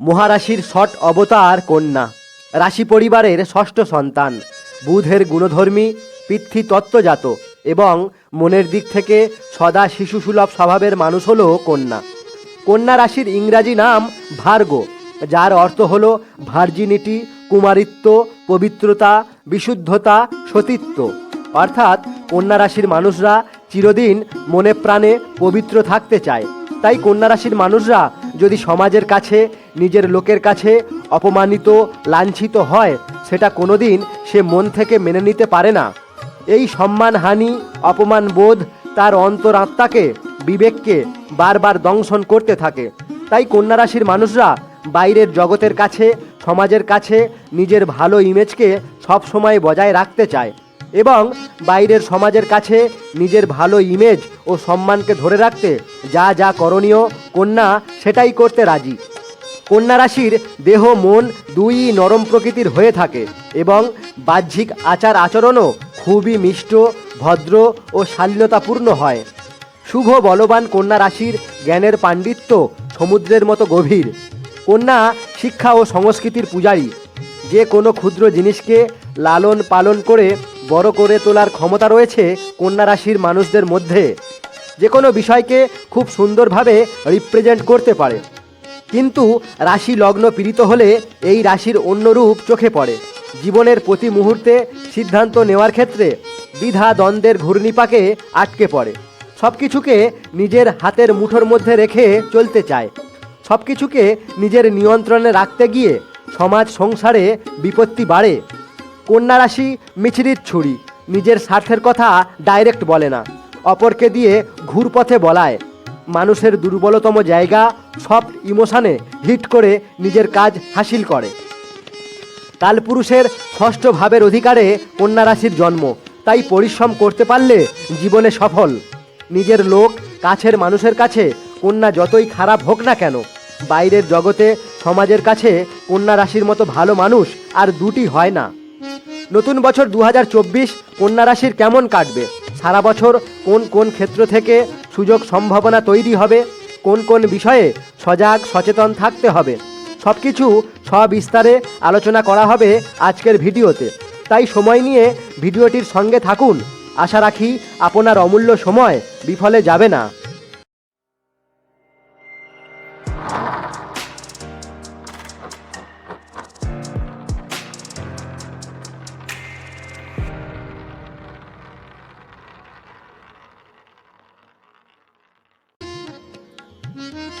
মহারাশির ষট অবতার কন্যা। রাশি পরিবারের ষষ্ঠ সন্তান। বুধের গুণধর্মী পিতৃ তত্ত্বজাত এবং মনের দিক থেকে সদা শিশুসুলভ স্বভাবের মানুষ হলো কন্যা। কন্যা রাশির ইংরাজি নাম ভার্গ, যার অর্থ হলো ভার্জিনিটি, কুমারিত্ব, পবিত্রতা, বিশুদ্ধতা, সতীত্ব। অর্থাৎ কন্যা রাশির মানুষরা চিরদিন মনে প্রাণে পবিত্র থাকতে চায়। তাই কন্যা রাশির মানুষরা যদি সমাজের কাছে নিজের লোকের কাছে অপমানিত, লাঞ্ছিত হয়, সেটা কোনোদিন সে মন থেকে মেনে নিতে পারে না। এই সম্মানহানি অপমান বোধ তার অন্তরাত্মাকে, বিবেককে বারবার দংশন করতে থাকে। তাই কন্যা রাশির মানুষরা বাইরের জগতের কাছে, সমাজের কাছে নিজের ভালো ইমেজকে সবসময় বজায় রাখতে চায় এবং বাইরের সমাজের কাছে নিজের ভালো ইমেজ ও সম্মানকে ধরে রাখতে যা যা করণীয়, কন্যা সেটাই করতে রাজি। কন্যা রাশির দেহ, মন দুই নরম প্রকৃতির হয়ে থাকে এবং বাহ্যিক আচার আচরণও খুবই মিষ্ট, ভদ্র ও শালীনতাপূর্ণ হয়। শুভ, বলবান কন্যা রাশির জ্ঞানের পাণ্ডিত্য সমুদ্রের মতো গভীর। কন্যা শিক্ষা ও সংস্কৃতির পূজারী। যে কোনো ক্ষুদ্র জিনিসকে লালন পালন করে বড় করে তোলার ক্ষমতা রয়েছে কন্যা রাশির মানুষদের মধ্যে। যে কোনো বিষয়কে খুব সুন্দরভাবে রিপ্রেজেন্ট করতে পারে। কিন্তু রাশি লগ্ন পীড়িত হলে এই রাশির অন্য রূপ চোখে পড়ে। জীবনের প্রতি মুহূর্তে সিদ্ধান্ত নেওয়ার ক্ষেত্রে দ্বিধা দ্বন্দ্বের ঘূর্ণিপাকে আটকে পড়ে। সব কিছুকে নিজের হাতের মুঠোর মধ্যে রেখে চলতে চায়। সব কিছুকে নিজের নিয়ন্ত্রণে রাখতে গিয়ে সমাজ সংসারে বিপত্তি বাড়ে। কন্যা রাশি মিছরির ছুরি, নিজের স্বার্থের কথা ডাইরেক্ট বলে না। অপরকে দিয়ে ঘুরপথে বলায়। মানুষের দুর্বলতম জায়গা সফট ইমোশানে হিট করে নিজের কাজ হাসিল করে। কালপুরুষের ষষ্ঠ ভাবের অধিকারে কন্যা রাশির জন্ম। তাই পরিশ্রম করতে পারলে জীবনে সফল। নিজের লোক কাছের মানুষের কাছে কন্যা যতই খারাপ হোক না কেন, বাইরের জগতে সমাজের কাছে কন্যা রাশির মতো ভালো মানুষ আর দুটি হয় না। নতুন বছর দু হাজার চব্বিশ কন্যা রাশির কেমন কাটবে? সারা বছর কোন কোন ক্ষেত্র থেকে সুযোগ সম্ভাবনা তৈরি হবে, কোন কোন বিষয়ে সজাগ, সচেতন থাকতে হবে সব কিছু সবিস্তারে আলোচনা করা হবে আজকের ভিডিওতে। তাই সময় নিয়ে ভিডিওটির সঙ্গে থাকুন। আশা রাখি আপনার অমূল্য সময় বিফলে যাবে না।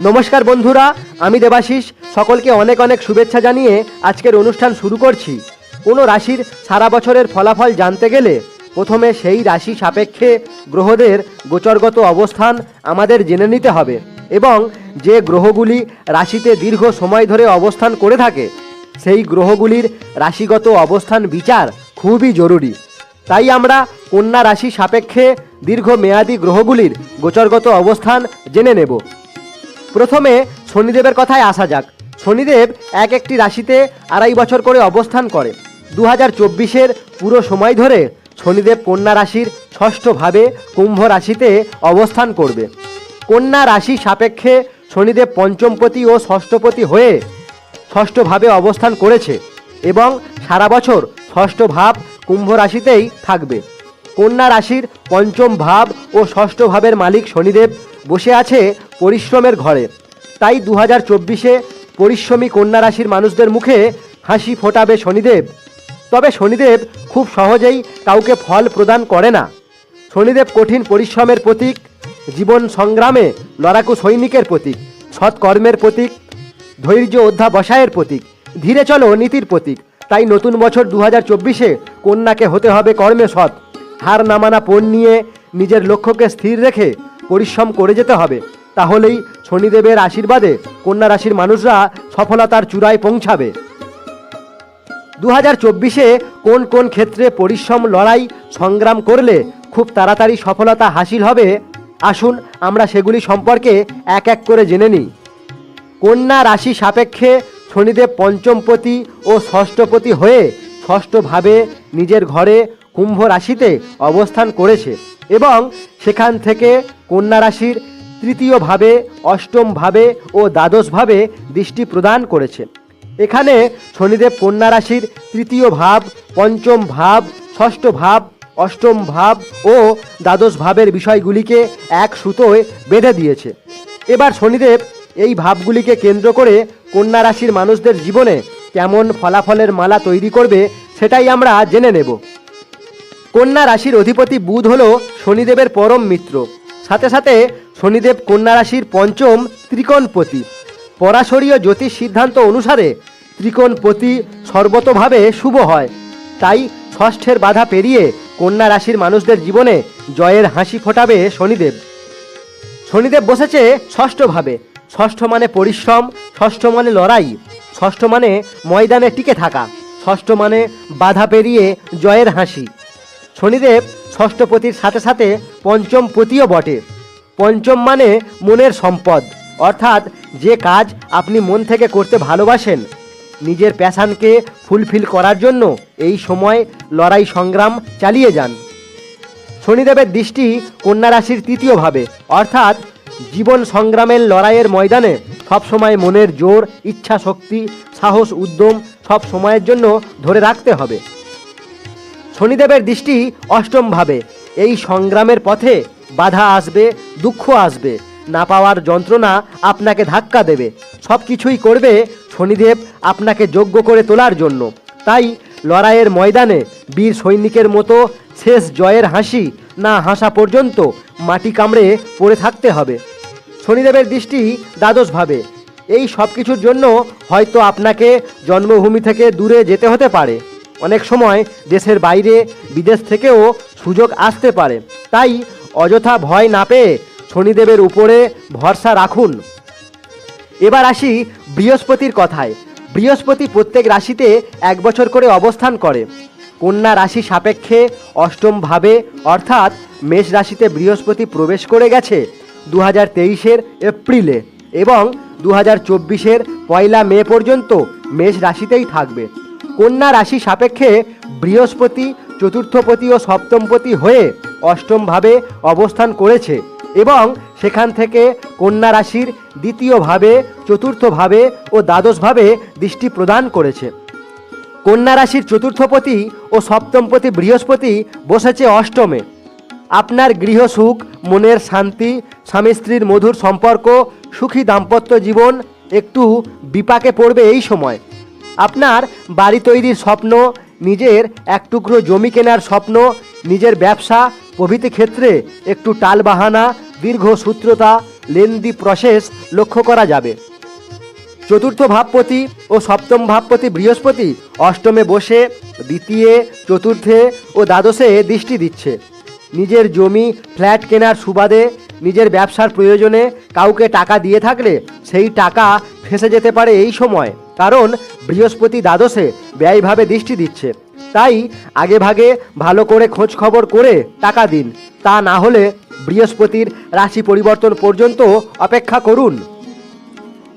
নমস্কার বন্ধুরা, আমি দেবাশিস। সকলকে অনেক অনেক শুভেচ্ছা জানিয়ে আজকের অনুষ্ঠান শুরু করছি। কোনো রাশির সারা বছরের ফলাফল জানতে গেলে প্রথমে সেই রাশি সাপেক্ষে গ্রহদের গোচরগত অবস্থান আমাদের জেনে নিতে হবে এবং যে গ্রহগুলি রাশিতে দীর্ঘ সময় ধরে অবস্থান করে থাকে, সেই গ্রহগুলির রাশিগত অবস্থান বিচার খুবই জরুরি। তাই আমরা কন্যা রাশি সাপেক্ষে দীর্ঘ দীর্ঘমেয়াদী গ্রহগুলির গোচরগত অবস্থান জেনে নেব। প্রথমে শনিদেবের কথায় আসা যাক। শনিদেব এক একটি রাশিতে আড়াই বছর করে অবস্থান করে। দু হাজার চব্বিশের পুরো সময় ধরে শনিদেব কন্যা রাশির ষষ্ঠভাবে কুম্ভ রাশিতে অবস্থান করবে। কন্যা রাশি সাপেক্ষে শনিদেব পঞ্চমপতি ও ষষ্ঠপতি হয়ে ষষ্ঠভাবে অবস্থান করেছে এবং সারা বছর ষষ্ঠ ভাব কুম্ভ রাশিতেই থাকবে। কন্যা রাশির পঞ্চম ভাব ও ষষ্ঠ ভাবের মালিক শনিদেব বসে আছে পরিশ্রমের ঘরে। তাই দু হাজার চব্বিশে পরিশ্রমী কন্যা রাশির মানুষদের মুখে হাসি ফোটাবে শনিদেব। তবে শনিদেব খুব সহজেই কাউকে ফল প্রদান করে না। শনিদেব কঠিন পরিশ্রমের প্রতীক, জীবন সংগ্রামে লড়াকু সৈনিকের প্রতীক সৎকর্মের প্রতীক, ধৈর্য অধ্যাবসায়ের প্রতীক, ধীরে চলো নীতির প্রতীক। তাই নতুন বছর দু হাজার চব্বিশে কন্যাকে হতে হবে কর্মে সৎ। হার নামানা পণ নিয়ে নিজের লক্ষ্যকে স্থির রেখে পরিশ্রম করে যেতে হবে। তাহলেই শনিদেবের আশীর্বাদে কন্যা রাশির মানুষরা সফলতার চূড়ায় পৌঁছাবে। দু হাজার চব্বিশে কোন কোন ক্ষেত্রে পরিশ্রম, লড়াই, সংগ্রাম করলে খুব তাড়াতাড়ি সফলতা হাসিল হবে, আসুন আমরা সেগুলি সম্পর্কে এক এক করে জেনে নিই। কন্যা রাশি সাপেক্ষে শনিদেব পঞ্চমপতি ও ষষ্ঠপতি হয়ে ষষ্ঠভাবে নিজের ঘরে কুম্ভ রাশিতে অবস্থান করেছে এবং সেখান থেকে কন্যা রাশির তৃতীয়ভাবে, অষ্টমভাবে ও দ্বাদশভাবে দৃষ্টি প্রদান করেছে। এখানে শনিদেব কন্যা রাশির তৃতীয় ভাব পঞ্চম ভাব ষষ্ঠ ভাব অষ্টম ভাব ও দ্বাদশ ভাবের বিষয়গুলিকে এক সুতোয় বেঁধে দিয়েছে। এবার শনিদেব এই ভাবগুলিকে কেন্দ্র করে কন্যা রাশির মানুষদের জীবনে কেমন ফলাফলের মালা তৈরি করবে সেটাই আমরা জেনে নেব। কন্যা রাশির অধিপতি বুধ হল শনিদেবের পরম মিত্র। সাথে সাথে শনিদেব কন্যা রাশির পঞ্চম ত্রিকোণপতি। পরাশরীয় জ্যোতিষ সিদ্ধান্ত অনুসারে ত্রিকোণপতি সর্বতভাবে শুভ হয়। তাই ষষ্ঠের বাধা পেরিয়ে কন্যা রাশির মানুষদের জীবনে জয়ের হাসি ফোটাবে শনিদেব। শনিদেব বসেছে ষষ্ঠভাবে। ষষ্ঠ মানে পরিশ্রম, ষষ্ঠ মানে লড়াই, ষষ্ঠ মানে ময়দানে টিকে থাকা, ষষ্ঠ মানে বাধা পেরিয়ে জয়ের হাসি। শনিদেব ষষ্ঠপতির সাথে সাথে পঞ্চম পতিও বটে। পঞ্চম মানে মনের সম্পদ, অর্থাৎ যে কাজ আপনি মন থেকে করতে ভালোবাসেন, নিজের প্যাশানকে ফুলফিল করার জন্য এই সময় লড়াই সংগ্রাম চালিয়ে যান। শনিদেবের দৃষ্টি কন্যা রাশির তৃতীয় ভাবে, অর্থাৎ জীবন সংগ্রামের লড়াইয়ের ময়দানে সবসময় মনের জোর ইচ্ছা শক্তি সাহস, উদ্যম সব সময়ের জন্য ধরে রাখতে হবে। শনিদেবের দৃষ্টি অষ্টম ভাবে এই সংগ্রামের পথে বাধা আসবে, দুঃখ আসবে। না পাওয়ার যন্ত্রণা আপনাকে ধাক্কা দেবে। সব কিছুই করবে শনিদেব আপনাকে যোগ্য করে তোলার জন্য। তাই লড়াইয়ের ময়দানে বীর সৈনিকের মতো শেষ জয়ের হাসি না হাসা পর্যন্ত মাটি কামড়ে পড়ে থাকতে হবে। শনিদেবের দৃষ্টি দ্বাদশভাবে। এই সব কিছুর জন্য হয়তো আপনাকে জন্মভূমি থেকে দূরে যেতে হতে পারে। অনেক সময় দেশের বাইরে, বিদেশ থেকেও সুযোগ আসতে পারে। তাই অযথা ভয় না পেয়ে শনিদেবের উপরে ভরসা রাখুন। এবার আসি বৃহস্পতির কথায়। বৃহস্পতি প্রত্যেক রাশিতে এক বছর করে অবস্থান করে। কন্যা রাশি সাপেক্ষে অষ্টম ভাবে, অর্থাৎ মেষ রাশিতে বৃহস্পতি প্রবেশ করে গেছে দু হাজার তেইশের এপ্রিলে এবং দু হাজার চব্বিশের পয়লা মে পর্যন্ত মেষ রাশিতেই থাকবে। কন্যা রাশি সাপেক্ষে বৃহস্পতি, চতুর্থপতি ও সপ্তমপতি হয়ে অষ্টমভাবে অবস্থান করেছে এবং সেখান থেকে কন্যা রাশির দ্বিতীয়ভাবে, চতুর্থভাবে ও দ্বাদশভাবে দৃষ্টি প্রদান করেছে। কন্যা রাশির চতুর্থপতি ও সপ্তমপতি বৃহস্পতি বসেছে অষ্টমে। আপনার গৃহসুখ মনের শান্তি, স্বামী স্ত্রীর মধুর সম্পর্ক, সুখী দাম্পত্য জীবন একটু বিপাকে পড়বে এই সময়। আপনার বাড়ি তৈরির স্বপ্ন, নিজের এক টুকরো জমি কেনার স্বপ্ন, নিজের ব্যবসা, প্রভৃতি ক্ষেত্রে একটু টালবাহানা, দীর্ঘ সূত্রতা, লেন্দি প্রসেস লক্ষ্য করা যাবে। চতুর্থ ভাবপতি ও সপ্তম ভাবপতি বৃহস্পতি অষ্টমে বসে, দ্বিতীয়, চতুর্থে ও দ্বাদশে দৃষ্টি দিচ্ছে। নিজের জমি, ফ্ল্যাট কেনার সুবাদে, নিজের ব্যবসার প্রয়োজনে কাউকে টাকা দিয়ে থাকলে সেই টাকা ফেসে যেতে পারে এই সময়। কারণ বৃহস্পতি দ্বাদশে ব্যয়ভাবে দৃষ্টি দিচ্ছে। তাই আগে ভাগে ভালো করে খোঁজ খবর করে টাকা দিন। তা না হলে বৃহস্পতির রাশি পরিবর্তন পর্যন্ত অপেক্ষা করুন।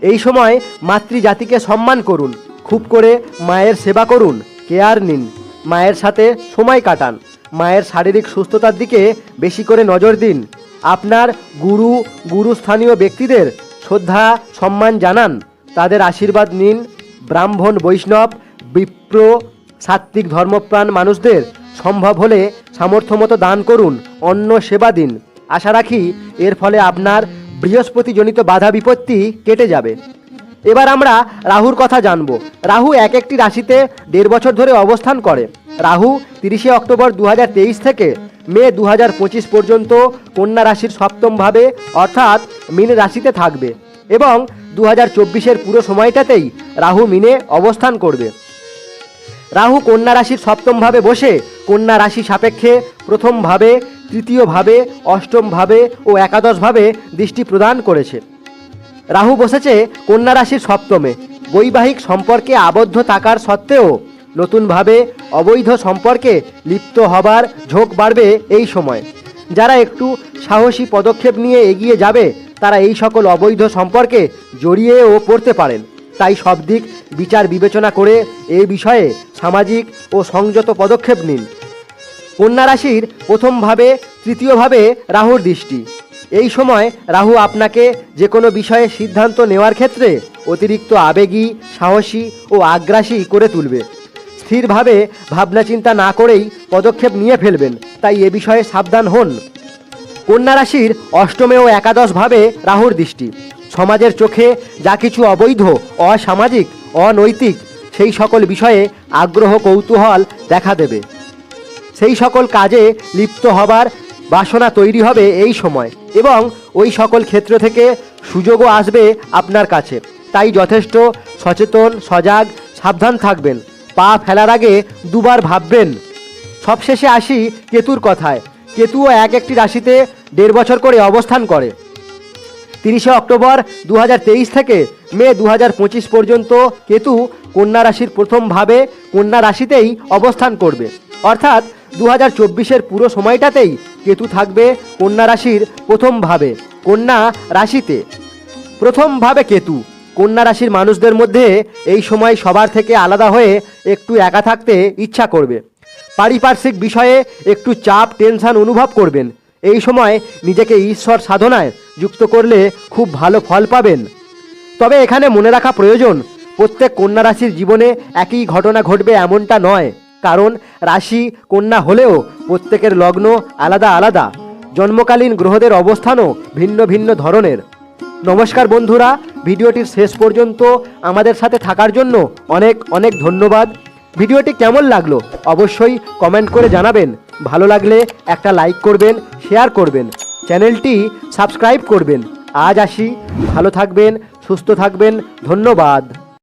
এই সময় মাতৃজাতিকে সম্মান করুন। খুব করে মায়ের সেবা করুন, কেয়ার নিন। মায়ের সাথে সময় কাটান। মায়ের শারীরিক সুস্থতার দিকে বেশি করে নজর দিন। আপনার গুরু, গুরুস্থানীয় ব্যক্তিদের শ্রদ্ধা, সম্মান জানান। তাদের আশীর্বাদ নিন ব্রাহ্মণ, বৈষ্ণব, বিপ্র, সাত্ত্বিক ধর্মপ্রাণ মানুষদের। সম্ভব হলে সামর্থ্য মতো দান করুন অন্য সেবা দিন। আশা রাখি এর ফলে আপনার বৃহস্পতিজনিত বাধা বিপত্তি কেটে যাবে। এবার আমরা রাহুর কথা জানব। রাহু এক একটি রাশিতে দেড় বছর ধরে অবস্থান করে। রাহু তিরিশে অক্টোবর দু হাজার তেইশ থেকে মে দু হাজার পঁচিশ পর্যন্ত কন্যা রাশির সপ্তম ভাবে অর্থাৎ মীন রাশিতে থাকবে এবং দু হাজার পুরো সময়টাতেই রাহু মিনে অবস্থান করবে। রাহু কন্যা রাশির সপ্তমভাবে বসে, কন্যা রাশি সাপেক্ষে প্রথমভাবে, তৃতীয়ভাবে তৃতীয় ভাবে অষ্টম ভাবে ও একাদশভাবে দৃষ্টি প্রদান করেছে। রাহু বসেছে কন্যা রাশির সপ্তমে। বৈবাহিক সম্পর্কে আবদ্ধ থাকার সত্ত্বেও নতুনভাবে অবৈধ সম্পর্কে লিপ্ত হবার ঝোঁক বাড়বে এই সময়। যারা একটু সাহসী পদক্ষেপ নিয়ে এগিয়ে যাবে তারা এই সকল অবৈধ সম্পর্কে জড়িয়েও পড়তে পারেন। তাই সব দিক বিচার বিবেচনা করে এই বিষয়ে সামাজিক ও সংযত পদক্ষেপ নিন। কন্যা রাশির প্রথমভাবে তৃতীয়ভাবে রাহুর দৃষ্টি। এই সময় রাহু আপনাকে যে কোনো বিষয়ে সিদ্ধান্ত নেওয়ার ক্ষেত্রে অতিরিক্ত আবেগী, সাহসী ও আগ্রাসী করে তুলবে। স্থিরভাবে ভাবনা চিন্তা না করেই পদক্ষেপ নিয়ে ফেলবেন। তাই এ বিষয়ে সাবধান হন। কন্যা রাশির অষ্টমে ও একাদশ ভাবে রাহুর দৃষ্টি। সমাজের চোখে যা কিছু অবৈধ, অসামাজিক, অনৈতিক, সেই সকল বিষয়ে আগ্রহ, কৌতূহল দেখা দেবে। সেই সকল কাজে লিপ্ত হবার বাসনা তৈরি হবে এই সময় এবং ওই সকল ক্ষেত্র থেকে সুযোগও আসবে আপনার কাছে। তাই যথেষ্ট সচেতন, সজাগ, সাবধান থাকবেন। পা ফেলার আগে দুবার ভাববেন। সবশেষে আসি কেতুর কথায়। কেতুও এক একটি রাশিতে দেড় বছর করে অবস্থান করে। তিরিশে অক্টোবর দু হাজার তেইশ থেকে মে দু হাজার পঁচিশ পর্যন্ত কেতু কন্যা রাশির প্রথম ভাবে কন্যা রাশিতেই অবস্থান করবে। অর্থাৎ দু হাজার পুরো সময়টাতেই কেতু থাকবে কন্যা রাশির প্রথম ভাবে, কন্যা রাশিতে। প্রথম ভাবে কেতু, কন্যা রাশির মানুষদের মধ্যে এই সময় সবার থেকে আলাদা হয়ে একটু একা থাকতে ইচ্ছা করবে। পারিপার্শ্বিক বিষয়ে একটু চাপ, টেনশন অনুভব করবেন। এই সময় নিজেকে ঈশ্বর সাধনায় যুক্ত করলে খুব ভালো ফল পাবেন। তবে এখানে মনে রাখা প্রয়োজন, প্রত্যেক কন্যা রাশির জীবনে একই ঘটনা ঘটবে এমনটা নয়। কারণ রাশি কন্যা হলেও প্রত্যেকের লগ্ন আলাদা আলাদা। জন্মকালীন গ্রহদের অবস্থানও ভিন্ন ভিন্ন ধরনের। নমস্কার বন্ধুরা, ভিডিওটির শেষ পর্যন্ত আমাদের সাথে থাকার জন্য অনেক অনেক ধন্যবাদ। ভিডিওটি কেমন লাগল অবশ্যই কমেন্ট করে জানাবেন। ভালো লাগলে একটা লাইক করবেন শেয়ার করবেন। চ্যানেলটি সাবস্ক্রাইব করবেন। আজ আসি। ভালো থাকবেন, সুস্থ থাকবেন। ধন্যবাদ।